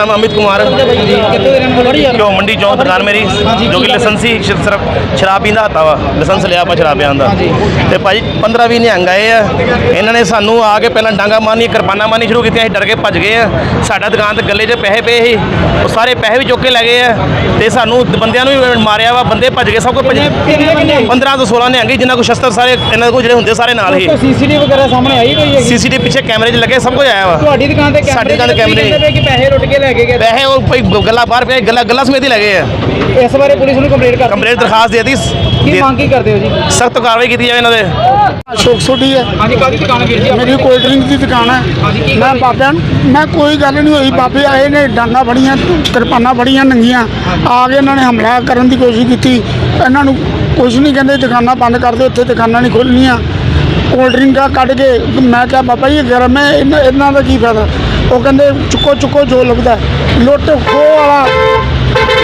ਨਾਮ ਅਮਿਤ ਕੁਮਾਰ ਜੋ। ਮੰਡੀ ਚੌਂਕ ਦੁਕਾਨ ਮੇਰੀ। ਜੋ ਕਿ ਲਾਇਸੈਂਸੀ ਸਿਰਫ ਸ਼ਰਾਬ ਪੀਂਦਾ ਹੱਤਾ ਵਾ। ਲਾਇਸੈਂਸ ਲਿਆ ਆਪਾਂ ਸ਼ਰਾਬ ਪੀਣ ਦਾ। ਤੇ ਭਾਜੀ 15 20 ਨਿਹੰਗ ਆਏ ਆ। ਇਹਨਾਂ ਨੇ ਸਾਨੂੰ ਆ ਕੇ ਪਹਿਲਾਂ ਡਾਂਗਾ ਮਾਰਨੀ ਕਿਰਪਾਨਾਂ ਮਾਰਨੀ ਸ਼ੁਰੂ ਕੀਤੀਆਂ ਅਸੀਂ ਡਰ ਕੇ ਭੱਜ ਗਏ ਆ। ਸਾਡਾ ਦੁਕਾਨ ਤੇ ਗੱਲੇ 'ਚ ਪੈਸੇ ਪਏ ਸੀ। ਉਹ ਸਾਰੇ ਪੈਸੇ ਵੀ ਚੁੱਕ ਕੇ ਲੈ ਗਏ ਆ। ਤੇ ਸਾਨੂੰ ਬੰਦਿਆਂ ਨੂੰ ਵੀ ਮਾਰਿਆ ਵਾ। ਬੰਦੇ ਭੱਜ ਗਏ ਸਭ ਕੁਝ ਭੱਜ ਕਿੰਨੇ ਬੰਦੇ? 15 ਤੋਂ 16 ਨਿਹੰਗ ਜਿਨ੍ਹਾਂ ਕੋਲ ਸ਼ਸਤਰ ਸਾਰੇ ਇਹਨਾਂ ਕੋਲ ਜਿਹੜੇ ਹੁੰਦੇ ਸਾਰੇ ਨਾਲ ਹੀ। ਸੀਸੀਟੀਵੀ ਵਗੈਰਾ ਸਾਹਮਣੇ ਆਈ ਕੋਈ ਹੈਗੀ? ਸੀਸੀਟੀਵੀ ਪਿੱਛੇ ਕੈਮਰੇ 'ਚ ਲੱਗੇ ਸਭ ਕੁਝ ਆਇਆ ਵਾ। ਤੁਹਾਡੀ ਦੁਕਾਨ ਤੇ ਕੈਮਰੇ ਸਾਡੀ ਦੁਕਾਨ ਤੇ ਜਿਹੜੇ ਕੈਮਰੇ। ਕਹਿੰਦੇ ਪਏ ਕਿ ਪੈਸੇ ਲੁੱਟ ਕੇ ਲੈ ਕੇ ਗਏ ਪੈਸੇ ਉਹ ਕੋਈ ਗੱਲਾਂ ਬਾਹਰ ਪਿਆ ਗੱਲਾਂ ਗੱਲਾਂ ਸਮੇਤ ਹੀ ਲੈ ਗਏ ਆ। ਇਸ ਬਾਰੇ ਪੁਲਿਸ ਨੂੰ ਕੰਪਲੇਂਟ ਕਰ ਕੰਪਲੇਂਟ ਦਰਖਾਸਤ ਦੇ ਦਿੱਤੀ। ਕੀ ਮੰਗ ਕੀ ਕਰਦੇ ਹੋ ਜੀ? ਸਖਤ ਕਾਰਵਾਈ ਕੀਤੀ ਜਾਵੇ ਇਹਨਾਂ ਦੇ। ਅਸ਼ੋਕ ਸੋਢੀ ਹੈ। ਹਾਂਜੀ ਕਾਦੀ ਦੁਕਾਨ ਵੀਰ ਜੀ ਮੇਰੀ ਕੋਲਡ ਡਰਿੰਕ ਦੀ ਦੁਕਾਨ ਹੈ। ਮੈਂ ਬਾਬਿਆਂ ਮੈਂ ਕੋਈ ਗੱਲ ਨਹੀਂ ਹੋਈ। ਬਾਬੇ ਆਏ ਨੇ ਡਾਂਗਾ ਫੜੀਆਂ ਕਿਰਪਾਨਾਂ ਫੜੀਆਂ ਨੰਗੀਆਂ। ਆ ਕੇ ਇਹਨਾਂ ਨੇ ਹਮਲਾ ਕਰਨ ਦੀ ਕੋਸ਼ਿਸ਼ ਕੀਤੀ। ਇਹਨਾਂ ਨੂੰ ਕੁਝ ਨਹੀਂ ਕਹਿੰਦੇ ਦੁਕਾਨਾਂ ਬੰਦ ਕਰ ਦਿਓ ਇੱਥੇ ਦੁਕਾਨਾਂ ਨਹੀਂ ਖੋਲ੍ਹਣੀਆਂ। ਕੋਲਡ ਡਰਿੰਕਾਂ ਕੱਢ ਕੇ ਮੈਂ ਕਿਹਾ, ਬਾਬਾ ਜੀ ਗਰਮ ਹੈ ਇਹਨਾਂ ਇਹਨਾਂ ਦਾ ਕੀ ਫਾਇਦਾ? ਉਹ ਕਹਿੰਦੇ, ਚੁੱਕੋ ਚੁੱਕੋ ਜੋ ਲੱਭਦਾ ਲੁੱਟ ਖੋਹ ਵਾਲਾ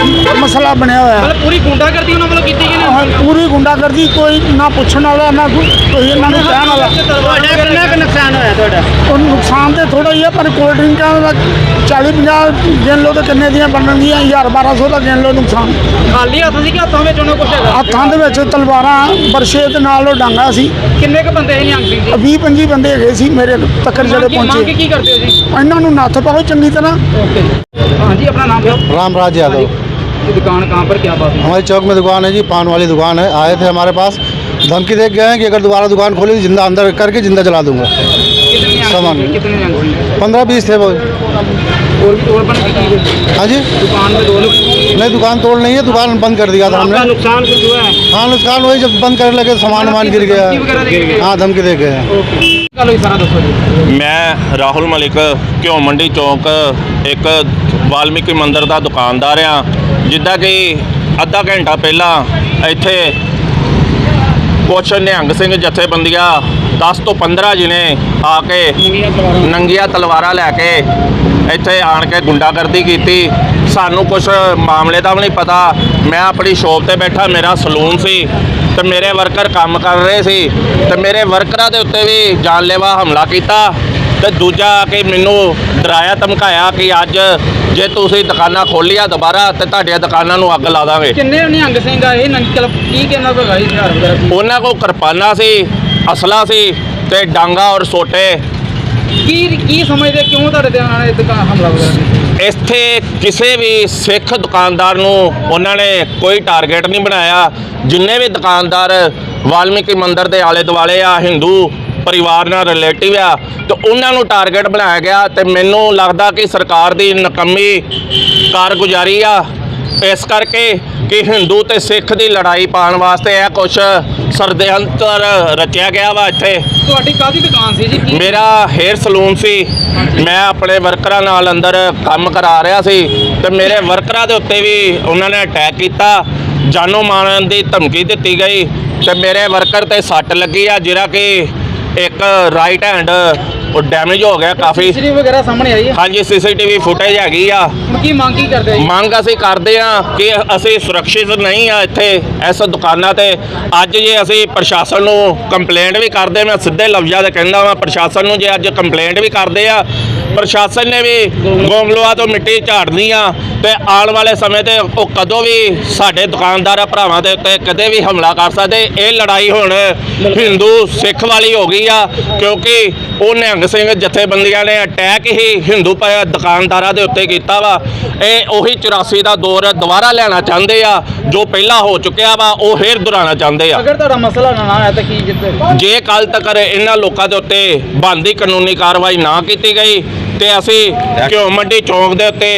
ਮਸਲਾ ਬਣਿਆ ਹੋਇਆ। ਮਤਲਬ ਪੂਰੀ ਗੁੰਡਾਗਰਦੀ ਉਹਨਾਂ ਵੱਲੋਂ ਕੀਤੀ ਗਈ ਹੈ ਪੂਰੀ ਗੁੰਡਾਗਰਦੀ ਕੋਈ ਨਾ ਪੁੱਛਣ ਵਾਲਾ ਨਾ ਕੋਈ ਇਹਨਾਂ ਨੂੰ ਕਹਿਣ ਵਾਲਾ। ਤੁਹਾਡਾ ਕਿੰਨਾ ਕੁ ਨੁਕਸਾਨ ਹੋਇਆ ਤੁਹਾਡਾ? ਉਹ ਨੁਕਸਾਨ ਤੇ ਥੋੜਾ ਹੀ ਹੈ ਪਰ ਕੋਲਡ ਡਰਿੰਕਾਂ ਦਾ 40 50 ਗਿਣ ਲਓ ਕਿੰਨੇ ਦੀਆਂ ਬਣਨਗੀਆਂ 1000 1200 ਦਾ ਗਿਣ ਲਓ ਨੁਕਸਾਨ। ਖਾਲੀ ਹੱਥ ਸੀ ਕਿ ਹੱਥਾਂ ਵਿੱਚ ਉਹਨਾਂ ਕੁਝ ਹੈਗਾ? ਹੱਥਾਂ ਦੇ ਵਿੱਚ ਤਲਵਾਰਾਂ ਬਰਸ਼ੇ ਦੇ ਨਾਲ ਉਹ ਡਾਂਗਾ ਸੀ। ਕਿੰਨੇ ਕੁ ਬੰਦੇ ਸੀ ਨਿਹੰਗ ਸਿੰਘ 20 25 ਬੰਦੇ ਹੈਗੇ ਸੀ ਮੇਰੇ ਤੱਕ ਜਿਹੜੇ ਪਹੁੰਚੇ। ਕੀ ਕਰਦੇ ਹੋ ਜੀ? ਇਹਨਾਂ ਨੂੰ ਨੱਥ ਪਾਓ ਚੰਗੀ ਤਰ੍ਹਾਂ। ਹਾਂਜੀ ਆਪਣਾ ਨਾਮ ਦਿਓ ਰਾਮ ਰਾਜ ਯਾਦਵ। ये दुकान कहाँ पर क्या बात है हमारी चौक में दुकान है जी पान वाली दुकान है। आए थे हमारे पास। धमकी देख गए हैं कि अगर दोबारा दुकान खोली तो ज़िंदा अंदर करके ज़िंदा जला दूँगा। सामान। कितने पंद्रह बीस थे वो। और भी है? हाँ जी। दुकान में दो लोग। नहीं दुकान तोड़ नहीं है दुकान बंद कर दिया था हमने। नुकसान कुछ हुआ है? हाँ नुकसान वही जब बंद करने लगे सामान वामान गिर गया। धमकी वगैरह दे के गए? हाँ धमकी दे गए मैं राहुल मलिक क्यों मंडी चौक जी ਵਾਲਮੀਕੀ ਮੰਦਿਰ ਦਾ ਦੁਕਾਨਦਾਰ ਆ। ਜਿੱਦਾਂ ਕਿ ਅੱਧਾ ਘੰਟਾ ਪਹਿਲਾਂ ਇੱਥੇ ਕੁਛ ਨਿਹੰਗ ਸਿੰਘ ਜਥੇਬੰਦੀਆਂ 10 ਤੋਂ 15 ਜਿਨੇ ਆ ਕੇ ਨੰਗੀਆਂ ਤਲਵਾਰਾਂ ਲੈ ਕੇ ਇੱਥੇ ਆਣ ਕੇ ਗੁੰਡਾਗਰਦੀ ਕੀਤੀ। ਸਾਨੂੰ ਕੁਝ ਮਾਮਲੇ ਦਾ ਵੀ ਨਹੀਂ ਪਤਾ। ਮੈਂ ਆਪਣੀ ਸ਼ੋਪ ਤੇ ਬੈਠਾ, ਮੇਰਾ ਸਲੂਨ ਸੀ ਤੇ ਮੇਰੇ ਵਰਕਰ ਕੰਮ ਕਰ ਰਹੇ ਸੀ ਤੇ ਮੇਰੇ ਵਰਕਰਾਂ ਦੇ ਉੱਤੇ ਵੀ ਜਾਨਲੇਵਾ ਹਮਲਾ ਕੀਤਾ। ਤੇ ਦੂਜਾ ਆ ਕੇ ਮੈਨੂੰ ਡਰਾਇਆ ਧਮਕਾਇਆ ਕਿ ਅੱਜ ਜੇ ਤੁਸੀਂ ਦੁਕਾਨਾਂ ਖੋਲੀਆਂ ਦੁਬਾਰਾ ਤੇ ਤੁਹਾਡੀਆਂ ਦੁਕਾਨਾਂ ਨੂੰ ਅੱਗ ਲਾ ਦਾਂਗੇ। ਕਿੰਨੇ ਨਿਹੰਗ ਸਿੰਘ ਆਏ ਨੰਗ ਚਲ ਕੀ ਕਹਿਣਾ ਹੈਗਾ ਜੀ ਹਥਿਆਰ ਵਗੈਰਾ ਉਹਨਾਂ ਕੋਲ ਕਿਰਪਾਨਾਂ ਸੀ ਅਸਲਾ ਸੀ ਤੇ ਡਾਂਗਾ ਔਰ ਸੋਟੇ। ਕੀ ਕੀ ਸਮਝਦੇ ਕਿਉਂ ਤੁਹਾਡੇ ਤੇ ਉਹਨਾਂ ਨੇ ਦੁਕਾਨ ਹਮਲਾ ਵਗੈਰਾ ਕੀਤਾ? ਇੱਥੇ ਕਿਸੇ ਵੀ ਸਿੱਖ ਦੁਕਾਨਦਾਰ ਨੂੰ ਉਹਨਾਂ ਨੇ ਕੋਈ ਟਾਰਗੇਟ ਨਹੀਂ ਬਣਾਇਆ। ਜਿੰਨੇ ਵੀ ਦੁਕਾਨਦਾਰ ਵਾਲਮੀਕੀ ਮੰਦਿਰ ਦੇ ਆਲੇ ਦੁਆਲੇ ਆ ਹਿੰਦੂ ਪਰਿਵਾਰ ਨਾਲ ਰਿਲੇਟਿਵ ਆ ਤੇ ਉਹਨਾਂ ਨੂੰ ਟਾਰਗੇਟ ਬਣਾਇਆ ਗਿਆ ਤੇ ਮੈਨੂੰ ਲੱਗਦਾ ਕਿ ਸਰਕਾਰ ਦੀ ਨਕਮੀ ਕਾਰਗੁਜ਼ਾਰੀ ਆ। ਇਸ ਕਰਕੇ ਕਿ ਹਿੰਦੂ ਤੇ ਸਿੱਖ ਦੀ ਲੜਾਈ ਪਾਉਣ ਵਾਸਤੇ ਇਹ ਕੁਛ ਸਰਦੇਅੰਤਰ ਰਚਿਆ ਗਿਆ ਵਾ ਇੱਥੇ। ਤੁਹਾਡੀ ਕਾਦੀ ਦੁਕਾਨ ਸੀ ਜੀ? ਕੀ ਮੇਰਾ ਹੇਅਰ ਸਲੂਨ ਸੀ। ਮੈਂ ਆਪਣੇ ਵਰਕਰਾਂ ਨਾਲ ਅੰਦਰ ਕੰਮ ਕਰਾ ਰਿਹਾ ਸੀ ਤੇ ਮੇਰੇ ਵਰਕਰਾਂ ਦੇ ਉੱਤੇ ਵੀ ਉਹਨਾਂ ਨੇ ਅਟੈਕ ਕੀਤਾ। ਜਾਨੋਂ ਮਾਰਨ ਦੀ ਧਮਕੀ ਦਿੱਤੀ ਗਈ ਤੇ ਮੇਰੇ ਵਰਕਰ ਤੇ ਸੱਟ ਲੱਗੀ ਆ ਜਿਹੜਾ ਕਿ ਇੱਕ ਰਾਈਟ ਹੈਂਡ ਉਹ ਡੈਮੇਜ ਹੋ ਗਿਆ ਕਾਫੀ। ਸੀਸੀਟੀਵੀ ਵਗੈਰਾ ਸਾਹਮਣੇ ਆਈ ਹੈ ਹਾਂਜੀ ਸੀਸੀਟੀਵੀ ਫੁਟੇਜ ਹੈਗੀ ਆ। ਹੁਣ ਕੀ ਮੰਗ ਕੀ ਕਰਦੇ ਜੀ? ਮੰਗ ਅਸੀਂ ਕਰਦੇ ਆ ਕਿ ਅਸੀਂ ਸੁਰੱਖਿਅਤ ਨਹੀਂ ਆ ਇੱਥੇ ਇਸ ਦੁਕਾਨਾਂ ਤੇ। ਅੱਜ ਜੇ ਅਸੀਂ ਪ੍ਰਸ਼ਾਸਨ ਨੂੰ ਕੰਪਲੇਂਟ ਵੀ ਕਰਦੇ ਮੈਂ ਸਿੱਧੇ ਲਫ਼ਜ਼ਾਂ ਦੇ ਕਹਿੰਦਾ ਵਾਂ ਪ੍ਰਸ਼ਾਸਨ ਨੂੰ ਜੇ ਅੱਜ ਕੰਪਲੇਂਟ ਵੀ ਕਰਦੇ ਆ ਪ੍ਰਸ਼ਾਸਨ ਨੇ ਵੀ ਗੋਮਲੋਆ ਤੋਂ ਮਿੱਟੀ ਝਾੜਨੀ ਆ ਤੇ ਆਉਣ ਵਾਲੇ ਸਮੇਂ ਤੇ ਉਹ ਕਦੋਂ ਵੀ ਸਾਡੇ ਦੁਕਾਨਦਾਰਾਂ ਭਰਾਵਾਂ ਦੇ ਉੱਤੇ ਕਦੇ ਵੀ ਹਮਲਾ ਕਰ ਸਕਦੇ। ਇਹ ਲੜਾਈ ਹੁਣ ਹਿੰਦੂ ਸਿੱਖ ਵਾਲੀ ਹੋ ਗਈ ਆ ਕਿਉਂਕਿ ਉਹ ਨਿਹੰਗ ਸਿੰਘ ਜਥੇਬੰਦੀਆਂ ਨੇ ਅਟੈਕ ਹੀ ਹਿੰਦੂ ਪ- ਦੁਕਾਨਦਾਰਾਂ ਦੇ ਉੱਤੇ ਕੀਤਾ ਵਾ। ਇਹ ਉਹੀ 84 ਦਾ ਦੌਰ ਦੁਬਾਰਾ ਲੈਣਾ ਚਾਹੁੰਦੇ ਆ ਜੋ ਪਹਿਲਾਂ ਹੋ ਚੁੱਕਿਆ ਵਾ ਉਹ ਫੇਰ ਦੁਹਰਾਉਣਾ ਚਾਹੁੰਦੇ ਆ। ਅਗਰ ਤੁਹਾਡਾ ਮਸਲਾ ਨਾ ਆਇਆ ਤਾਂ ਕੀ ਜਿੱਤੇ ਜੇ ਕੱਲ ਤੱਕ ਇਹਨਾਂ ਲੋਕਾਂ ਦੇ ਉੱਤੇ ਬਣਦੀ ਕਾਨੂੰਨੀ ਕਾਰਵਾਈ ਨਾ ਕੀਤੀ ਗਈ ਤੇ ਅਸੀਂ ਘਿਓ ਮੰਡੀ ਚੌਂਕ ਦੇ ਉੱਤੇ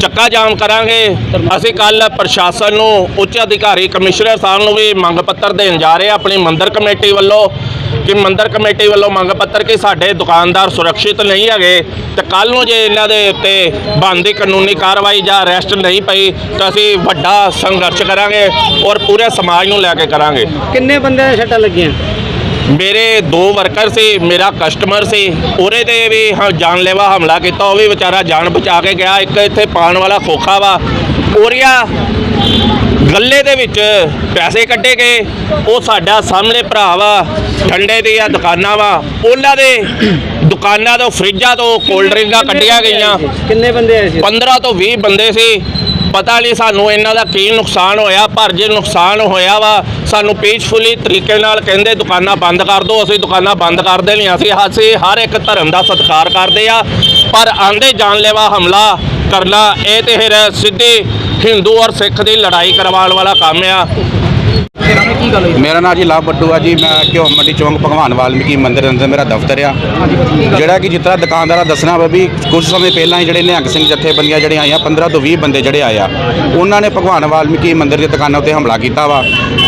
ਚੱਕਾ ਜਾਮ ਕਰਾਂਗੇ। ਅਸੀਂ ਕੱਲ ਪ੍ਰਸ਼ਾਸਨ ਨੂੰ, ਉੱਚ ਅਧਿਕਾਰੀ ਕਮਿਸ਼ਨਰ ਸਾਹਿਬ ਨੂੰ ਵੀ ਮੰਗ ਪੱਤਰ ਦੇਣ ਜਾ ਰਹੇ ਆਪਣੀ ਮੰਦਰ ਕਮੇਟੀ ਵੱਲੋਂ, ਕਿ ਮੰਦਰ ਕਮੇਟੀ ਵੱਲੋਂ ਮੰਗ ਪੱਤਰ ਕਿ ਸਾਡੇ ਦੁਕਾਨਦਾਰ ਸੁਰੱਖਿਅਤ ਨਹੀਂ ਹੈਗੇ। ਤੇ ਕੱਲ ਨੂੰ ਜੇ ਇਹਨਾਂ ਦੇ ਉੱਤੇ ਬਣਦੀ ਕਾਨੂੰਨੀ ਕਾਰਵਾਈ ਜਾਂ ਅਰੈਸਟ ਨਹੀਂ ਪਈ, ਤਾਂ ਅਸੀਂ ਵੱਡਾ ਸੰਘਰਸ਼ ਕਰਾਂਗੇ ਔਰ ਪੂਰੇ ਸਮਾਜ ਨੂੰ ਲੈ ਕੇ ਕਰਾਂਗੇ। ਕਿੰਨੇ ਬੰਦੇ ਛੱਟਾਂ ਲੱਗੀਆਂ? ਮੇਰੇ ਦੋ ਵਰਕਰ ਸੀ ਮੇਰਾ ਕਸਟਮਰ ਸੀ। ਉਹਦੇ ਤੇ ਵੀ ਹਾਂ ਜਾਨਲੇਵਾ ਹਮਲਾ ਕੀਤਾ ਉਹ ਵੀ ਵਿਚਾਰਾ ਜਾਨ ਬਚਾ ਕੇ ਗਿਆ। ਇੱਕ ਇੱਥੇ ਪਾਣ ਵਾਲਾ ਖੋਖਾ ਵਾ। ਉਹਰੀਆ ਗੱਲੇ ਦੇ ਵਿੱਚ ਪੈਸੇ ਕੱਢੇ ਗਏ। ਉਹ ਸਾਡਾ ਸਾਹਮਣੇ ਭਰਾ ਵਾ ਠੰਡੇ ਦੀਆਂ ਦੁਕਾਨਾਂ ਵਾ। ਉਹਨਾਂ ਦੇ ਦੁਕਾਨਾਂ ਤੋਂ ਫਰਿੱਜਾਂ ਤੋਂ ਕੋਲਡ ਡਰਿੰਕਾਂ ਕੱਢੀਆਂ ਗਈਆਂ। ਕਿੰਨੇ ਬੰਦੇ ਆਏ ਸੀ? 15 ਤੋਂ 20 ਬੰਦੇ ਸੀ। ਪਤਾ ਨਹੀਂ ਸਾਨੂੰ ਇਹਨਾਂ ਦਾ ਕੀ ਨੁਕਸਾਨ ਹੋਇਆ, ਪਰ ਜੇ ਨੁਕਸਾਨ ਹੋਇਆ ਵਾ, ਸਾਨੂੰ ਪੀਸਫੁਲੀ ਤਰੀਕੇ ਨਾਲ ਕਹਿੰਦੇ ਦੁਕਾਨਾਂ ਬੰਦ ਕਰ ਦਿਓ, ਅਸੀਂ ਦੁਕਾਨਾਂ ਬੰਦ ਕਰ ਦੇਣੀਆਂ ਅਸੀਂ ਅਸੀਂ ਹਰ ਇੱਕ ਧਰਮ ਦਾ ਸਤਿਕਾਰ ਕਰਦੇ ਆ, ਪਰ ਆਂਦੇ ਜਾਨਲੇਵਾ ਹਮਲਾ ਕਰਨਾ, ਇਹ ਤੇ ਫਿਰ ਸਿੱਧੀ ਹਿੰਦੂ ਔਰ ਸਿੱਖ ਦੀ ਲੜਾਈ ਕਰਵਾਉਣ ਵਾਲਾ ਕੰਮ ਆ। ਕੀ ਗੱਲ ਹੋਈ? ਮੇਰਾ ਨਾਮ ਜੀ ਲਾਭ ਬੱਟੂ ਆ ਜੀ, ਮੈਂ ਘਿਓ ਮੰਡੀ ਚੌਂਕ ਭਗਵਾਨ ਵਾਲਮੀਕੀ ਮੰਦਿਰ ਅੰਦਰ ਮੇਰਾ ਦਫ਼ਤਰ ਆ। ਜਿਹੜਾ ਕਿ ਜਿਸ ਤਰ੍ਹਾਂ ਦੁਕਾਨਦਾਰਾਂ ਦੱਸਣਾ ਵਾ ਵੀ ਕੁਝ ਸਮੇਂ ਪਹਿਲਾਂ ਹੀ ਜਿਹੜੇ ਨਿਹੰਗ ਸਿੰਘ ਜਥੇਬੰਦੀਆਂ ਜਿਹੜੇ ਆਈਆਂ 15 ਤੋਂ 20 ਬੰਦੇ ਜਿਹੜੇ ਆਏ ਆ, ਉਹਨਾਂ ਨੇ ਭਗਵਾਨ ਵਾਲਮੀਕੀ ਮੰਦਿਰ ਦੀ ਦੁਕਾਨਾਂ ਉੱਤੇ ਹਮਲਾ ਕੀਤਾ ਵਾ।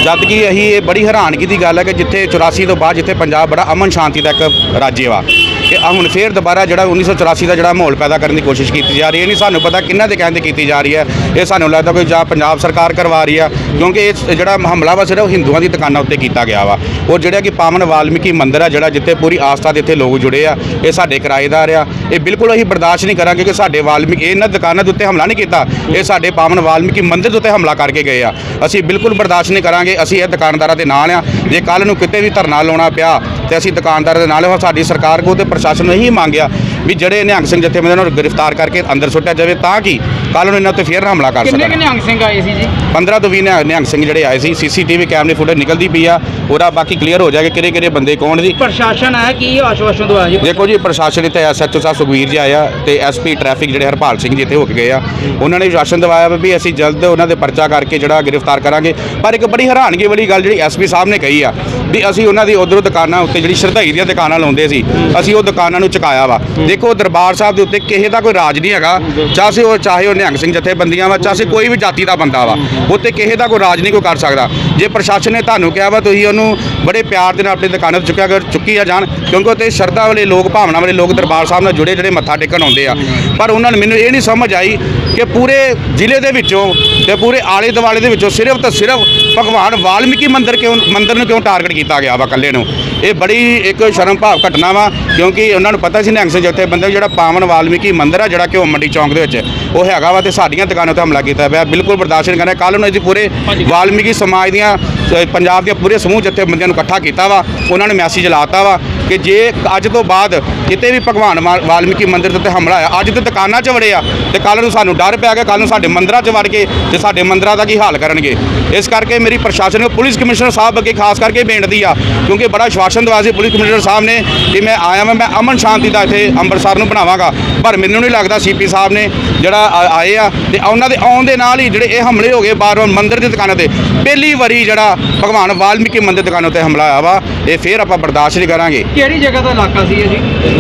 ਜਦ ਕਿ ਅਸੀਂ ਇਹ ਬੜੀ ਹੈਰਾਨਗੀ ਦੀ ਗੱਲ ਹੈ ਕਿ ਜਿੱਥੇ 84 ਤੋਂ ਬਾਅਦ ਜਿੱਥੇ ਪੰਜਾਬ ਬੜਾ ਅਮਨ ਸ਼ਾਂਤੀ ਦਾ ਇੱਕ ਰਾਜ ਵਾ ਕਿ ਹੁਣ ਫੇਰ ਦੁਬਾਰਾ ਜਿਹੜਾ 1984 ਦਾ ਜਿਹੜਾ ਮਾਹੌਲ ਪੈਦਾ ਕਰਨ ਦੀ ਕੋਸ਼ਿਸ਼ ਕੀਤੀ ਜਾ ਰਹੀ ਹੈ, ਇਹ ਨਹੀਂ ਸਾਨੂੰ ਪਤਾ ਕਿਹਨਾਂ ਦੇ ਕਹਿਣ ਤੇ ਕੀਤੀ ਜਾ ਰਹੀ ਹੈ। ਇਹ ਸਾਨੂੰ ਲੱਗਦਾ ਕੋਈ ਜਾਂ ਪੰਜਾਬ ਸਰਕਾਰ ਕਰਵਾ ਰਹੀ ਆ, ਕਿਉਂਕਿ ਇਹ ਜਿਹੜਾ ਹਮਲਾ ਵਾ ਸਿਰਫ ਹਿੰਦੂਆਂ ਦੀ ਦੁਕਾਨਾਂ ਉੱਤੇ ਕੀਤਾ ਗਿਆ ਵਾ। ਔਰ ਜਿਹੜਾ ਕਿ ਪਾਵਨ ਵਾਲਮੀਕੀ ਮੰਦਿਰ ਆ, ਜਿਹੜਾ ਜਿੱਥੇ ਪੂਰੀ ਆਸਥਾ ਦੇ ਇੱਥੇ ਲੋਕ ਜੁੜੇ ਆ, ਇਹ ਸਾਡੇ ਕਿਰਾਏਦਾਰ ਆ। ਇਹ ਬਿਲਕੁਲ ਅਸੀਂ ਬਰਦਾਸ਼ਤ ਨਹੀਂ ਕਰਾਂਗੇ ਕਿ ਸਾਡੇ ਵਾਲਮੀਕੀ, ਇਹਨਾਂ ਦੁਕਾਨਾਂ ਦੇ ਉੱਤੇ ਹਮਲਾ ਨਹੀਂ ਕੀਤਾ, ਇਹ ਸਾਡੇ ਪਾਵਨ ਵਾਲਮੀਕੀ ਮੰਦਿਰ ਦੇ ਉੱਤੇ ਹਮਲਾ ਕਰਕੇ ਗਏ ਆ। ਅਸੀਂ ਬਿਲਕੁਲ ਬਰਦਾਸ਼ਤ ਨਹੀਂ ਕਰਾਂਗੇ, ਅਸੀਂ ਇਹ ਦੁਕਾਨਦਾਰਾਂ ਦੇ ਨਾਲ ਆ। ਜੇ ਕੱਲ ਨੂੰ ਕਿਤੇ ਵੀ ਧਰਨਾ ਲਾਉਣਾ ਪਿਆ ਤੇ ਅਸੀਂ ਦੁਕਾਨਦਾਰ ਦੇ ਨਾਲ ਹਾਂ ਸਾਡੀ ਸਰਕਾਰ ਕੋ ਤੇ ਪ੍ਰਸ਼ਾਸਨ ਨੂੰ ਇਹੀ ਮੰਗਿਆ। ਵੀ ਜਿਹੜੇ ਨਿਹੰਗ ਸਿੰਘ ਜਥੇਬੰਦੀਆਂ ਨੂੰ ਗ੍ਰਿਫਤਾਰ ਕਰਕੇ ਅੰਦਰ ਸੁੱਟਿਆ ਜਾਵੇ ਤਾਂ ਕਿ? ਕੱਲ ਨੂੰ ਇਹਨਾਂ ਉੱਤੇ ਫੇਰ ਹਮਲਾ ਕਰ ਸਕਣ। ਕਿੰਨੇ ਅੰਗ ਸਿੰਘ ਆਏ ਸੀ ਜੀ? 15 ਤੋਂ 20 ਨਿਹੰਗ ਨਿਹੰਗ ਸਿੰਘ ਜਿਹੜੇ ਆਏ ਸੀ। ਸੀਸੀਟੀਵੀ ਕੈਮਰੇ ਫੁਟੇਜ ਨਿਕਲਦੀ ਪਈ ਆ। ਉਹਦਾ ਬਾਕੀ ਕਲੀਅਰ ਹੋ ਜਾਏਗਾ ਕਿਹੜੇ ਕਿਹੜੇ ਬੰਦੇ ਕੌਣ ਸੀ। ਪ੍ਰਸ਼ਾਸਨ ਹੈ ਕੀ ਆਸ਼ਵਾਸਨ ਦਵਾਇਆ ਜੀ ਦੇਖੋ ਜੀ ਪ੍ਰਸ਼ਾਸਨ ਇੱਥੇ ਐਸਐਚਓ ਸਾਹਿਬ ਸੁਖਵੀਰ ਜੀ ਆਇਆ ਤੇ ਐਸਪੀ ਟ੍ਰੈਫਿਕ ਜਿਹੜੇ ਹਰਪਾਲ ਸਿੰਘ ਜੀ ਇੱਥੇ ਹੋ ਕੇ ਗਏ ਆ। ਉਹਨਾਂ ਨੇ ਵਿਸ਼ਵਾਸਨ ਦਿਵਾਇਆ ਵਾ ਵੀ ਅਸੀਂ ਜਲਦ ਉਹਨਾਂ ਦੇ ਪਰਚਾ ਕਰਕੇ ਜਿਹੜਾ ਗ੍ਰਿਫਤਾਰ ਕਰਾਂਗੇ। ਪਰ ਇੱਕ ਬੜੀ ਹੈਰਾਨਗੀ ਵਾਲੀ ਗੱਲ ਜਿਹੜੀ ਐਸਪੀ ਸਾਹਿਬ ਨੇ ਕਹੀ ਆ ਵੀ ਅਸੀਂ ਉਹਨਾਂ ਦੀ ਉਧਰੋਂ ਦੁਕਾਨਾਂ ਉੱਤੇ ਜਿਹੜੀ ਸ਼ਰਧਾਈ ਦੀਆਂ ਦੁਕਾਨਾਂ ਲਾਉਂਦੇ ਸੀ ਅਸੀਂ ਉਹ ਦੁਕਾਨਾਂ ਨੂੰ ਚੁਕਾਇਆ ਵਾ। ਦੇਖੋ ਦਰਬਾਰ ਸਾਹਿਬ ਦੇ ਉੱਤੇ ਕਿਸੇ ਦਾ ਕੋਈ ਰਾਜ ਨਹੀਂ ਹੈਗਾ, ਚਾਹੇ ਉਹ ਚਾਹੇ ਉਹ ਨਿਹੰਗ ਸਿੰਘ ਜਥੇਬੰਦੀਆਂ ਵਾ, ਚਾਹੇ ਕੋਈ ਵੀ ਜਾਤੀ ਦਾ ਬੰਦਾ ਵਾ, ਉੱਤੇ ਕਿਸੇ ਦਾ ਕੋਈ ਰਾਜ ਨਹੀਂ ਕੋਈ ਕਰ ਸਕਦਾ। ਜੇ ਪ੍ਰਸ਼ਾਸਨ ਨੇ ਤੁਹਾਨੂੰ ਕਿਹਾ ਵਾ, ਤੁਸੀਂ ਉਹਨੂੰ ਬੜੇ ਪਿਆਰ ਦੇ ਨਾਲ ਆਪਣੀ ਦੁਕਾਨਾਂ ਤੋਂ ਚੁੱਕਿਆ ਕਰ ਚੁੱਕੀ ਆ ਜਾਣ, ਕਿਉਂਕਿ ਉੱਤੇ ਸ਼ਰਧਾ ਵਾਲੇ ਲੋਕ, ਭਾਵਨਾ ਵਾਲੇ ਲੋਕ ਦਰਬਾਰ ਸਾਹਿਬ ਨਾਲ ਜੁੜੇ, ਜਿਹੜੇ ਮੱਥਾ ਟੇਕਣ ਆਉਂਦੇ ਆ। ਪਰ ਉਹਨਾਂ ਨੂੰ ਮੈਨੂੰ ਇਹ ਨਹੀਂ ਸਮਝ ਆਈ ਕਿ ਪੂਰੇ ਜ਼ਿਲ੍ਹੇ ਦੇ ਵਿੱਚੋਂ ਤੇ ਪੂਰੇ ਆਲੇ ਦੁਆਲੇ ਦੇ ਵਿੱਚੋਂ ਸਿਰਫ ਤਾਂ ਸਿਰਫ ਭਗਵਾਨ ਵਾਲਮੀਕੀ ਮੰਦਿਰ ਕਿਉਂ, ਮੰਦਿਰ ਨੂੰ ਕਿਉਂ ਟਾਰਗੇਟ ਕੀਤਾ ਗਿਆ ਵਾ ਇਕੱਲੇ ਨੂੰ? ਇਹ ਬੜੀ ਇੱਕ ਸ਼ਰਮ ਭਾਵ ਘਟਨਾ ਵਾ, ਕਿਉਂਕਿ ਉਹਨਾਂ ਨੂੰ ਪਤਾ ਸੀ ਨਿਹੰਗ ਸਿੰਘ ਜਥੇ ਬੰਦੇ ਜਿਹੜਾ ਪਾਵਨ ਵਾਲਮੀਕੀ ਮੰਦਿਰ ਆ ਜਿਹੜਾ ਕਿ ਉਹ ਮੰਡੀ ਚੌਂਕ ਦੇ ਵਿੱਚ ਉਹ ਹੈਗਾ ਵਾ ਤੇ ਸਾਡੀਆਂ ਦੁਕਾਨਾਂ ਤੇ ਹਮਲਾ ਕੀਤਾ ਪਿਆ। ਬਿਲਕੁਲ ਬਰਦਾਸ਼ਤ ਨਹੀਂ ਕਰਨਾ। ਕੱਲ ਨੂੰ ਅਸੀਂ ਪੂਰੇ ਵਾਲਮੀਕੀ ਸਮਾਜ ਦੀਆਂ ਅ, ਪੰਜਾਬ ਦੀਆਂ ਪੂਰੇ ਸਮੂਹ ਜਥੇ ਬੰਦਿਆਂ ਨੂੰ ਇਕੱਠਾ ਕੀਤਾ ਵਾ ਉਹਨਾਂ ਨੇ ਮੈਸੇਜ ਲਾਤਾ ਵਾ ਕਿ ਜੇ ਅੱਜ ਤੋਂ ਬਾਅਦ ਕਿਤੇ ਵੀ ਭਗਵਾਨ ਵਾ- ਵਾਲਮੀਕੀ ਮੰਦਿਰ ਦੇ ਉੱਤੇ ਹਮਲਾ ਆਇਆ ਅੱਜ ਤੇ ਦੁਕਾਨਾਂ 'ਚ ਵੜੇ ਆ ਤੇ ਕੱਲ ਨੂੰ ਸਾਨੂੰ ਡਰ ਪਿਆ ਗਿਆ ਕੱਲ ਨੂੰ ਸਾਡੇ ਮੰਦਿਰਾਂ 'ਚ ਵੜ ਕੇ ਤੇ ਸਾਡੇ ਮੰਦਿਰਾਂ ਦਾ ਕੀ ਹਾਲ ਕਰਨਗੇ। ਇਸ ਕਰਕੇ ਮੇਰੀ ਪ੍ਰਸ਼ਾਸਨ ਨੂੰ ਪੁਲਿਸ ਕਮਿਸ਼ਨਰ ਸਾਹਿਬ ਅੱਗੇ ਖਾਸ ਕਰਕੇ ਬੇਨਤੀ ਆ, ਕਿਉਂਕਿ ਬੜਾ ਸ਼ਵਾਸਨ ਦਵਾਇਆ ਸੀ ਪੁਲਿਸ ਕਮਿਸ਼ਨਰ ਸਾਹਿਬ ਨੇ ਕਿ ਮੈਂ ਆਇਆ ਵਾਂ, ਮੈਂ ਅਮਨ ਸ਼ਾਂਤੀ ਦਾ ਇੱਥੇ ਅੰਮ੍ਰਿਤਸਰ ਨੂੰ ਬਣਾਵਾਂਗਾ। ਪਰ ਮੈਨੂੰ ਨਹੀਂ ਲੱਗਦਾ ਸੀਪੀ ਸਾਹਿਬ ਨੇ ਜਿਹੜਾ ਆਏ ਆ ਤੇ ਉਹਨਾਂ ਦੇ ਆਉਣ ਦੇ ਨਾਲ ਹੀ ਜਿਹੜੇ ਇਹ ਹਮਲੇ ਹੋ ਗਏ ਬਾਰ-ਬਾਰ ਮੰਦਿਰ ਦੀ ਦੁਕਾਨਾਂ ਤੇ, ਪਹਿਲੀ ਵਾਰੀ ਜਿਹੜਾ ਭਗਵਾਨ ਵਾਲਮੀਕੀ ਮੰਦਿਰ ਦੁਕਾਨਾਂ ਤੇ ਹਮਲਾ ਆਇਆ ਵਾ, ਇਹ ਫੇਰ ਆਪਾਂ ਬਰਦਾਸ਼ਤ ਨਹੀਂ ਕਰਾਂਗੇ। ਕਿਹੜੀ ਜਗ੍ਹਾ ਦਾ ਇਲਾਕਾ ਸੀ ਇਹ ਜੀ?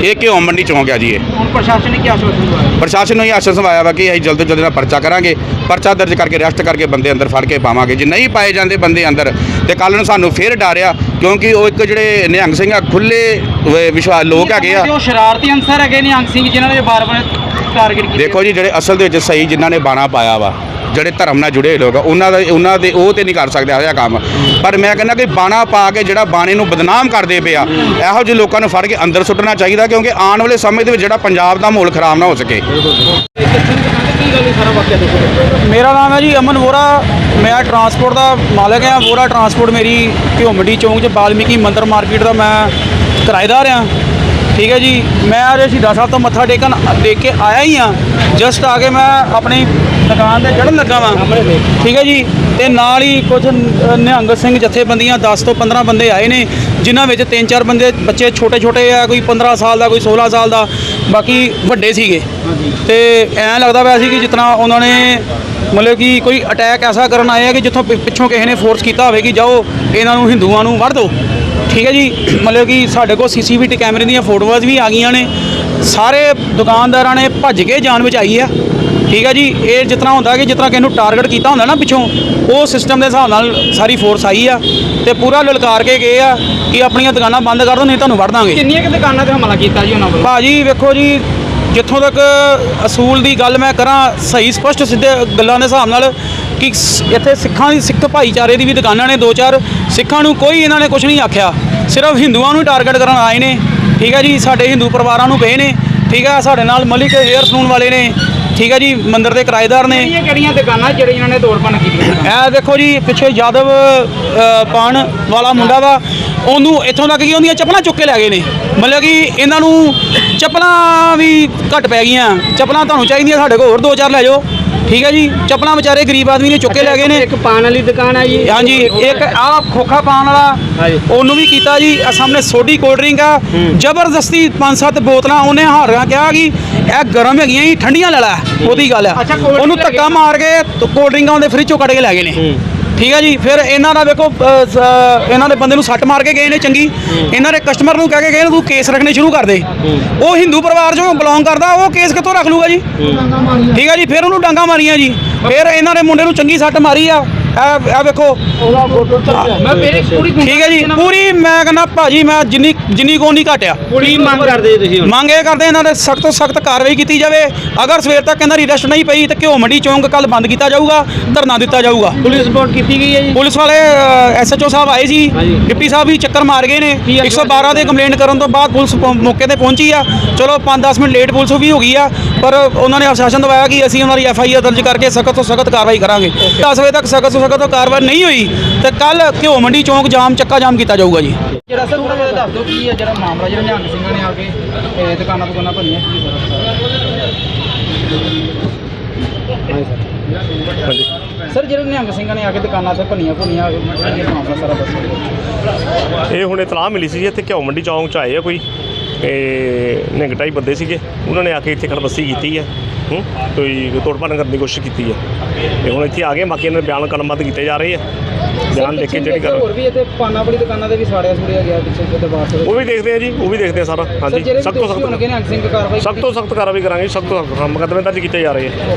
ਇਹ ਕਿਉਂ ਮੰਡੀ ਚੌਂਕ ਆ ਜੀ ਇਹ? ਹੁਣ ਪ੍ਰਸ਼ਾਸਨ ਨੇ ਕੀ ਆਸ਼ਵਾਸਨ ਦਵਾਇਆ? ਪ੍ਰਸ਼ਾਸਨ ਨੂੰ ਇਹ ਆਸ਼ਵਾਸਨ ਆਇਆ ਵਾ ਕਿ ਅਸੀਂ ਜਲਦ ਤੋਂ ਜਲਦ ਨਾਲ ਪਰਚਾ ਕਰਾਂਗੇ। ਪਰਚਾ ਦਰਜ ਕਰਕੇ ਅਰੈਸਟ ਕਰਕੇ ਬੰਦੇ ਅੰਦਰ ਫੜ ਕੇ ਪਾਵਾਂਗੇ। ਜੇ ਨਹੀਂ ਪਾਏ ਜਾਂਦੇ ਬੰਦੇ ਅੰਦਰ ਤੇ ਕੱਲ ਨੂੰ ਸਾਨੂੰ ਫੇਰ ਡਰਿਆ ਕਿਉਂਕਿ ਉਹ ਇੱਕ ਜਿਹੜੇ ਨਿਹੰਗ ਸਿੰਘ ਆ ਖੁੱਲੇ ਵਿਸ਼ਵਾਸ ਲੋਕ ਹੈਗੇ ਆ। ਜੋ ਸ਼ਰਾਰਤੀ ਅੰਸਰ ਹੈਗੇ ਨੇ ਅੰਗ ਸਿੰਘ ਜਿਨ੍ਹਾਂ ਨੇ ਬਾਰ-ਬਾਰ ਟਾਰਗੇਟ ਕੀਤਾ ਦੇਖੋ ਜੀ ਜਿਹੜੇ ਅਸਲ ਦੇ ਵਿੱਚ ਸਹੀ ਜਿਨ੍ਹਾਂ ਨੇ ਬਾਣਾ ਪਾਇਆ ਵਾ ਜਿਹੜੇ ਧਰਮ ਨਾਲ ਜੁੜੇ ਹੋਏ ਲੋਕ ਆ, ਉਹਨਾਂ ਦਾ ਉਹਨਾਂ ਦੇ ਉਹ ਤੇ ਨਹੀਂ ਕਰ ਸਕਦੇ ਇਹੋ ਜਿਹਾ ਕੰਮ। ਪਰ ਮੈਂ ਕਹਿੰਦਾ ਕਿ ਬਾਣਾ ਪਾ ਕੇ ਜਿਹੜਾ ਬਾਣੇ ਨੂੰ ਬਦਨਾਮ ਕਰਦੇ ਪਿਆ ਇਹੋ ਜਿਹੇ ਲੋਕਾਂ ਨੂੰ ਫੜ ਕੇ ਅੰਦਰ ਸੁੱਟਣਾ ਚਾਹੀਦਾ ਕਿਉਂਕਿ ਆਉਣ ਵਾਲੇ ਸਮੇਂ ਦੇ ਵਿੱਚ ਜਿਹੜਾ ਪੰਜਾਬ ਦਾ ਮਾਹੌਲ ਖਰਾਬ ਨਾ ਹੋ ਸਕੇ। ਮੇਰਾ ਨਾਮ ਹੈ ਜੀ ਅਮਨ ਵੋਰਾ ਮੈਂ ਟਰਾਂਸਪੋਰਟ ਦਾ ਮਾਲਕ ਹਾਂ। ਵੋਰਾ ਟਰਾਂਸਪੋਰਟ ਮੇਰੀ ਘਿਓ ਚੌਂਕ 'ਚ ਬਾਲਮੀਕੀ ਮੰਦਰ ਮਾਰਕੀਟ ਦਾ ਮੈਂ ਕਿਰਾਏਦਾਰ ਹਾਂ। ਠੀਕ ਹੈ ਜੀ ਮੈਂ ਅੱਜ ਸ਼ਹੀਦਾਂ ਸਾਹਿਬ ਤੋਂ ਮੱਥਾ ਟੇਕਣ ਦੇਖ ਕੇ ਆਇਆ ਹੀ ਹਾਂ। ਜਸਟ ਆ ਕੇ ਮੈਂ ਆਪਣੀ ਦੁਕਾਨ ਤੇ ਚੜ੍ਹਨ ਲੱਗਾ ਵਾਂ। ਠੀਕ ਹੈ ਜੀ ਤੇ ਨਾਲ ਹੀ ਕੁਝ ਨਿਹੰਗ ਸਿੰਘ ਜਥੇਬੰਦੀਆਂ 10 ਤੋਂ 15 ਬੰਦੇ ਆਏ ਨੇ ਜਿਨ੍ਹਾਂ ਵਿੱਚ ਤਿੰਨ ਚਾਰ ਬੰਦੇ ਬੱਚੇ ਛੋਟੇ ਛੋਟੇ ਆ ਕੋਈ 15 ਸਾਲ ਦਾ ਕੋਈ 16 ਸਾਲ ਦਾ ਬਾਕੀ ਵੱਡੇ ਸੀਗੇ। ਤੇ ਐਂ ਲੱਗਦਾ ਪਿਆ ਸੀ ਕਿ ਜਿਤਨਾ ਉਹਨਾਂ ਨੇ ਮਤਲਬ ਕਿ ਕੋਈ ਅਟੈਕ ਐਸਾ ਕਰਨ ਆਏ ਆ ਕਿ ਜਿੱਥੋਂ ਪਿੱਛੋਂ ਕਿਸੇ ਨੇ ਫੋਰਸ ਕੀਤਾ ਹੋਵੇ ਕਿ ਜਾਓ ਇਹਨਾਂ ਨੂੰ ਹਿੰਦੂਆਂ ਨੂੰ ਵੜ ਦਿਓ ਠੀਕ ਹੈ ਜੀ ਮਤਲਬ ਕਿ ਸਾਡੇ ਕੋਲ ਸੀਸੀਟੀਵੀ ਕੈਮਰੇ ਦੀਆਂ ਫੋਟੋਆਂ ਵੀ ਆ ਗਈਆਂ ਨੇ। ਸਾਰੇ ਦੁਕਾਨਦਾਰਾਂ ਨੇ ਭੱਜ ਕੇ ਜਾਨ ਬਚਾਈ ਆ। ਠੀਕ ਹੈ ਜੀ ਇਹ ਜਿਤਨਾ ਹੁੰਦਾ ਕਿ ਜਿਤਨਾ ਕਿਸੇ ਨੂੰ ਟਾਰਗੇਟ ਕੀਤਾ ਹੁੰਦਾ ਨਾ ਪਿੱਛੋਂ ਉਹ ਸਿਸਟਮ ਦੇ ਹਿਸਾਬ ਨਾਲ ਸਾਰੀ ਫੋਰਸ ਆਈ ਆ ਤੇ ਪੂਰਾ ਲਲਕਾਰ ਕੇ ਗਏ ਆ ਕਿ ਆਪਣੀਆਂ ਦੁਕਾਨਾਂ ਬੰਦ ਕਰ ਦਿਓ ਨਹੀਂ ਤੁਹਾਨੂੰ ਵੜ ਦਾਂਗੇ। ਕਿੰਨੀਆਂ ਕਿ ਦੁਕਾਨਾਂ ਤੇ ਹਮਲਾ ਕੀਤਾ ਜੀ ਉਹਨਾਂ ਵੱਲੋਂ? ਭਾਜੀ ਵੇਖੋ ਜੀ ਜਿੱਥੋਂ ਤੱਕ ਅਸੂਲ ਦੀ ਗੱਲ ਮੈਂ ਕਰਾਂ ਸਹੀ ਸਪਸ਼ਟ ਸਿੱਧੇ ਗੱਲਾਂ ਦੇ ਹਿਸਾਬ ਨਾਲ ਕਿ ਇੱਥੇ ਸਿੱਖਾਂ ਦੀ ਸਿੱਖ ਭਾਈਚਾਰੇ ਦੀ ਵੀ ਦੁਕਾਨਾਂ ਨੇ ਦੋ ਚਾਰ ਸਿੱਖਾਂ ਨੂੰ ਕੋਈ ਇਹਨਾਂ ਨੇ ਕੁਝ ਨਹੀਂ ਆਖਿਆ। ਸਿਰਫ ਹਿੰਦੂਆਂ ਨੂੰ ਟਾਰਗੇਟ ਕਰਨ ਆਏ ਨੇ। ਠੀਕ ਹੈ ਜੀ ਸਾਡੇ ਹਿੰਦੂ ਪਰਿਵਾਰਾਂ ਨੂੰ ਪਏ ਨੇ। ਠੀਕ ਹੈ ਸਾਡੇ ਨਾਲ ਮਲਿਕ ਹੇਅਰ ਸਲੂਨ ਵਾਲੇ ਨੇ। ਠੀਕ ਹੈ ਜੀ ਮੰਦਿਰ ਦੇ ਕਿਰਾਏਦਾਰ ਨੇ। ਕਿਹੜੀਆਂ ਕਿਹੜੀਆਂ ਦੁਕਾਨਾਂ ਜਿਹੜੇ ਇਹਨਾਂ ਨੇ ਤੋੜ ਭੰਨ ਕੀਤੀ ਇਹ ਦੇਖੋ ਜੀ ਪਿੱਛੇ ਯਾਦਵ ਪਾਣ ਵਾਲਾ ਮੁੰਡਾ ਵਾ ਉਹਨੂੰ ਇੱਥੋਂ ਤੱਕ ਕਿ ਉਹਦੀਆਂ ਚੱਪਲਾਂ ਚੁੱਕ ਕੇ ਲੈ ਗਏ ਨੇ। ਮਤਲਬ ਕਿ ਇਹਨਾਂ ਨੂੰ ਚੱਪਲਾਂ ਵੀ ਘੱਟ ਪੈ ਗਈਆਂ। ਚੱਪਲਾਂ ਤੁਹਾਨੂੰ ਚਾਹੀਦੀਆਂ ਸਾਡੇ ਕੋਲ ਹੋਰ ਦੋ ਚਾਰ ਲੈ ਜਾਓ। ਠੀਕ ਹੈ ਜੀ ਚੱਪਲਾਂ ਵਿਚਾਰੇ ਗਰੀਬ ਆਦਮੀ ਨੇ ਚੁੱਕ ਲੈ ਗਏ ਨੇ। ਇੱਕ ਪਾਨ ਵਾਲੀ ਦੁਕਾਨ ਹੈ ਜੀ। ਹਾਂਜੀ ਇੱਕ ਆ ਖੋਖਾ ਪਾਣ ਵਾਲਾ। ਉਹਨੂੰ ਵੀ ਕੀਤਾ ਜੀ ਆ ਸਾਹਮਣੇ ਸੋਡੀ ਕੋਲਡ ਡਰਿੰਕ ਆ। ਜ਼ਬਰਦਸਤੀ ਪੰਜ ਸੱਤ ਬੋਤਲਾਂ ਉਹਨੇ ਹਾਰਿਆ ਕਿਹਾ ਕਿ ਇਹ ਗਰਮ ਹੈਗੀਆਂ ਜੀ ਠੰਡੀਆਂ ਲੈ ਲੈ ਉਹਦੀ ਗੱਲ ਆ। ਉਹਨੂੰ ਧੱਕਾ ਮਾਰ ਕੇ ਕੋਲਡ ਡਰਿੰਕਾਂ ਉਹਦੇ ਫ੍ਰਿਜ ਚੋਂ ਕੱਢ ਕੇ ਲੈ ਗਏ ਨੇ। ਠੀਕ ਹੈ ਜੀ ਫਿਰ ਇਹਨਾਂ ਦਾ ਵੇਖੋ ਅ, ਸ- ਇਹਨਾਂ ਦੇ ਬੰਦੇ ਨੂੰ ਸੱਟ ਮਾਰ ਕੇ ਗਏ ਨੇ ਚੰਗੀ। ਇਹਨਾਂ ਦੇ ਕਸਟਮਰ ਨੂੰ ਕਹਿ ਕੇ ਗਏ ਨੇ ਤੂੰ ਕੇਸ ਰੱਖਣੇ ਸ਼ੁਰੂ ਕਰ ਦੇ। ਉਹ ਹਿੰਦੂ ਪਰਿਵਾਰ ਚੋਂ ਬਿਲੋਂਗ ਕਰਦਾ ਉਹ ਕੇਸ ਕਿੱਥੋਂ ਰੱਖ ਲੂਗਾ ਜੀ? ਠੀਕ ਹੈ ਜੀ ਫਿਰ ਉਹਨੂੰ ਡਾਂਗਾ ਮਾਰੀਆਂ ਜੀ। ਫਿਰ ਇਹਨਾਂ ਦੇ ਮੁੰਡੇ ਨੂੰ ਚੰਗੀ ਸੱਟ ਮਾਰੀ ਆ। ਇਹ ਇਹ ਵੇਖੋ। ਠੀਕ ਹੈ ਜੀ ਪੂਰੀ ਮੈਂ ਕਹਿੰਦਾ ਭਾਜੀ ਮੈਂ ਜਿੰਨੀ ਜਿੰਨੀ ਕੋ ਨਹੀਂ ਘਟਿਆ ਕੀ ਮੰਗ ਕਰਦੇ ਤੁਸੀਂ ਮੰਗ ਇਹ ਕਰਦੇ ਇਹਨਾਂ ਦੇ ਸਖਤ ਤੋਂ ਸਖਤ ਕਾਰਵਾਈ ਕੀਤੀ ਜਾਵੇ। ਅਗਰ ਸਵੇਰ ਤੱਕ ਇਹਨਾਂ ਦੀ ਅਰੈਸਟ ਨਹੀਂ ਪਈ ਤੇ ਘਿਓ ਮੰਡੀ ਚੌਂਕ ਕੱਲ ਬੰਦ ਕੀਤਾ ਜਾਊਗਾ ਧਰਨਾ ਦਿੱਤਾ ਜਾਊਗਾ। ਪੁਲਿਸ ਰਿਪੋਰਟ ਕੀਤੀ ਗਈ ਹੈ ਜੀ? ਪੁਲਿਸ ਵਾਲੇ ਐਸਐਚਓ ਸਾਹਿਬ ਆਏ ਸੀ। ਡਿਪਟੀ ਸਾਹਿਬ ਵੀ ਚੱਕਰ ਮਾਰ ਗਏ ਨੇ। ਕੀ 112 ਦੇ ਕੰਪਲੇਂਟ ਕਰਨ ਤੋਂ ਬਾਅਦ ਪੁਲਿਸ ਮੌਕੇ ਤੇ ਪਹੁੰਚੀ ਆ। ਚਲੋ 5-10 ਮਿੰਟ ਲੇਟ ਪੁਲਿਸ ਵੀ ਹੋ ਗਈ ਆ ਪਰ ਉਹਨਾਂ ਨੇ ਆਸ਼ਵਾਸਨ ਦਵਾਇਆ ਕਿ ਅਸੀਂ ਉਹਨਾਂ ਦੀ ਐਫਆਈਆਰ ਦਰਜ ਕਰਕੇ ਸਖਤ ਤੋਂ ਸਖਤ ਕਾਰਵਾਈ ਕਰਾਂਗੇ। 10 ਵਜੇ ਤੱਕ ਸਖਤ ਤੋਂ ਸਖਤ ਕਾਰਵਾਈ ਨਹੀਂ ਹੋਈ ਤੇ ਕੱਲ ਘਿਓ ਮੰਡੀ ਚੌਂਕ ਜਾਮ ਚੱਕਾ ਜਾਮ ਕੀਤਾ ਜਾਊਗਾ ਜੀ। ਜਿਹੜਾ ਸਰ ਥੋੜਾ ਜਿਹਾ ਦੱਸ ਦਿਓ ਕੀ ਹੈ ਜਿਹੜਾ ਮਾਮਲਾ ਜਿਹੜਾ ਨਿਹੰਗ ਸਿੰਘਾਂ ਨੇ ਆ ਕੇ ਇਹ ਦੁਕਾਨਾਂ ਦੁਕਾਨਾਂ ਭੰਨੀਆਂ ਕੀ ਸਰ? ਸਰ ਜਿਹੜੇ ਨਿਹੰਗ ਸਿੰਘਾਂ ਨੇ ਆ ਕੇ ਦੁਕਾਨਾਂ ਤੇ ਭੰਨੀਆਂ ਭੁੰਨੀਆਂ ਇਹ ਮਾਮਲਾ ਸਾਰਾ ਦੱਸੋ ਇਹ ਹੁਣ ਇਤਲਾਹ ਮਿਲੀ ਸੀ ਇੱਥੇ ਘਿਓ ਮੰਡੀ ਚੌਂਕ ਚ ਆਏ ਆ ਕੋਈ। ਤੇ ਨਿੰਗ ਢਾਈ ਬੰਦੇ ਸੀਗੇ ਉਹਨਾਂ ਨੇ ਆ ਕੇ ਇੱਥੇ ਖੜਬਸੀ ਕੀਤੀ ਹੈ ਹੂੰ ਕੋਈ ਤੋੜ ਭੰਨ ਕਰਨ ਦੀ ਕੋਸ਼ਿਸ਼ ਕੀਤੀ ਹੈ। ਤੇ ਹੁਣ ਇੱਥੇ ਆ ਗਏ ਬਾਕੀ ਇਹਨਾਂ ਦੇ ਬਿਆਨ ਕਲਮਬੱਧ ਕੀਤੇ ਜਾ ਰਹੇ ਆ। ਬਿਆਨ ਲਿਖ ਕੇ ਜਿਹੜੀ ਕਰ ਹੋਰ ਵੀ ਇੱਥੇ ਪਾਨਾ ਵਾਲੀ ਦੁਕਾਨਾਂ ਤੇ ਵੀ ਸਾੜਿਆ ਸੁੜਿਆ ਗਿਆ ਪਿੱਛੇ ਦਰਬਾਰ ਸਾਹਿਬ। ਉਹ ਵੀ ਦੇਖਦੇ ਆ ਜੀ ਉਹ ਵੀ ਦੇਖਦੇ ਆ ਸਾਰਾ ਹਾਂਜੀ। ਸਖਤ ਤੋਂ ਸਖਤ ਸਖਤ ਤੋਂ ਸਖਤ ਕਾਰਵਾਈ ਕਰਾਂਗੇ ਸਖਤ ਤੋਂ ਸਖਤ। ਮੁਕੱਦਮੇ ਦਰਜ ਕੀਤੇ ਜਾ ਰਹੇ ਆ।